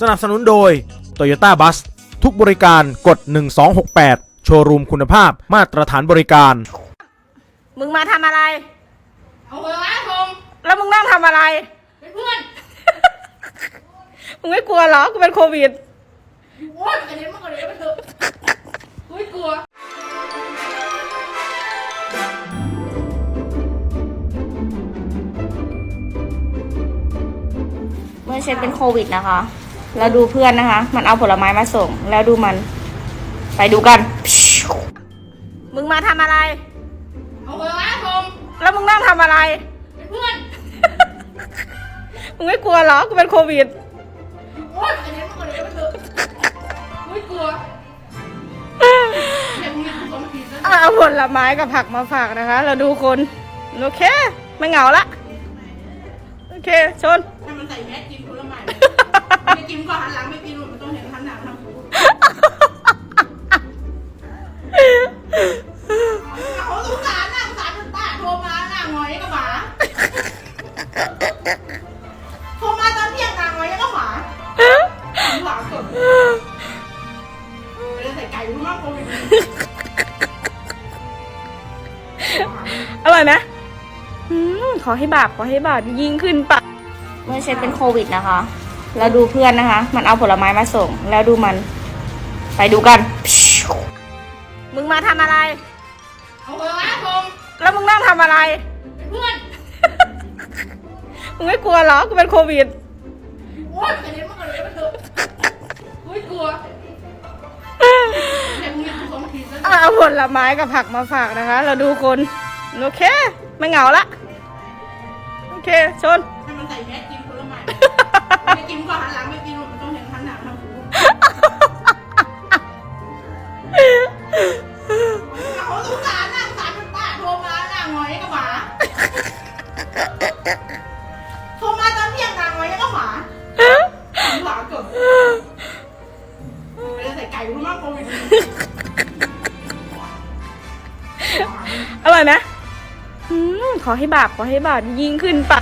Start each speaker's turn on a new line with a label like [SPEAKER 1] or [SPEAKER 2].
[SPEAKER 1] สนับสนุนโดย Toyota Bus ทุกบริการกด 1268 โชว์รูมคุณภาพมาตรฐานบริการ
[SPEAKER 2] มึงมาทำอะไร
[SPEAKER 3] เอาหัวล้างทง
[SPEAKER 2] แล้วมึงนั่งทำอะไร
[SPEAKER 3] เป็นเพื่อน
[SPEAKER 2] มึงไม่กลัวเหรอ กูเป็นโควิด
[SPEAKER 3] โอ๊ยกระเด็นมากกระเด็นไปเถอะอุ้ยกลัว
[SPEAKER 2] เมื่อเชนเป็นโควิดนะคะ แล้วดูเพื่อนนะคะ มันเอาผลไม้มาส่ง แล้วดูมัน ไปดูกัน มึงมาทำอะไร
[SPEAKER 3] เอาหัวล้างทง
[SPEAKER 2] แล้วมึงนั่งทำอะไร
[SPEAKER 3] เป็นเพื่อน
[SPEAKER 2] มึงไม่กลัวเหรอ กูเป็นโควิด
[SPEAKER 3] โอ๊ยกระเด็นมากกระเด็นไปเถอะอุ้ยกลัวเดี๋ยวมึงมีกูสองทีแล้ว
[SPEAKER 2] เอาผลไม้กับผักมาฝากนะคะ เราดูคน โอเค ไม่เหงาละ โอเค ชน
[SPEAKER 3] ให้มันใส่แมสกินผลไม้ไม่ กินก็หันหลังไม่กินมันต้องเห็นหันหน้าทำกูเอาสงสารน่าสงสารจนป้าโทรมาหน้าหงอยกับหมาโทรมาตอนเที่ยงหน้าหงอยกับหมาหมาเกิดไม่ได้ใส่ไก่รู้มากโควิด
[SPEAKER 2] อร่อยไหมอืมขอให้บาปขอให้บาปยิ่งขึ้นปะเมื่อเชนเป็นโควิดนะคะ แล้วดูเพื่อนนะคะ มันเอาผลไม้มาส่ง แล้วดูมัน ไปดูกัน มึงมาทำอะไร
[SPEAKER 3] เอาหัวล้างทง
[SPEAKER 2] แล้วมึงนั่งทำอะไร
[SPEAKER 3] เป็นเพื่อน
[SPEAKER 2] มึงไม่กลัวเหรอ กูเป็นโควิด
[SPEAKER 3] โอ๊ยกระเด็นมากกระเด็นไปเถอะอุ้ยกลัวเดี๋ยวมึงมีกูสองทีแล้ว
[SPEAKER 2] เอาผลไม้กับผักมาฝากนะคะ เราดูคน โอเค ไม่เหงาละ โอเค ชน
[SPEAKER 3] ให้มันใส่แมสกินผลไม้ ไม่กินก็หันหลังไม่กินมันต้องเห็นหันหน้าทำกูเอาสงสารน่าสงสารจนป้าโทรมาหน้าหงอยกับหมาโทรมาตอนเที่ยงหน้าหงอยกับหมาหมาเกิดไม่ได้ใส่ไก่รู้มากโควิด
[SPEAKER 2] อร่อยไหมขอให้บาปขอให้บาปยิ่งขึ้นปะ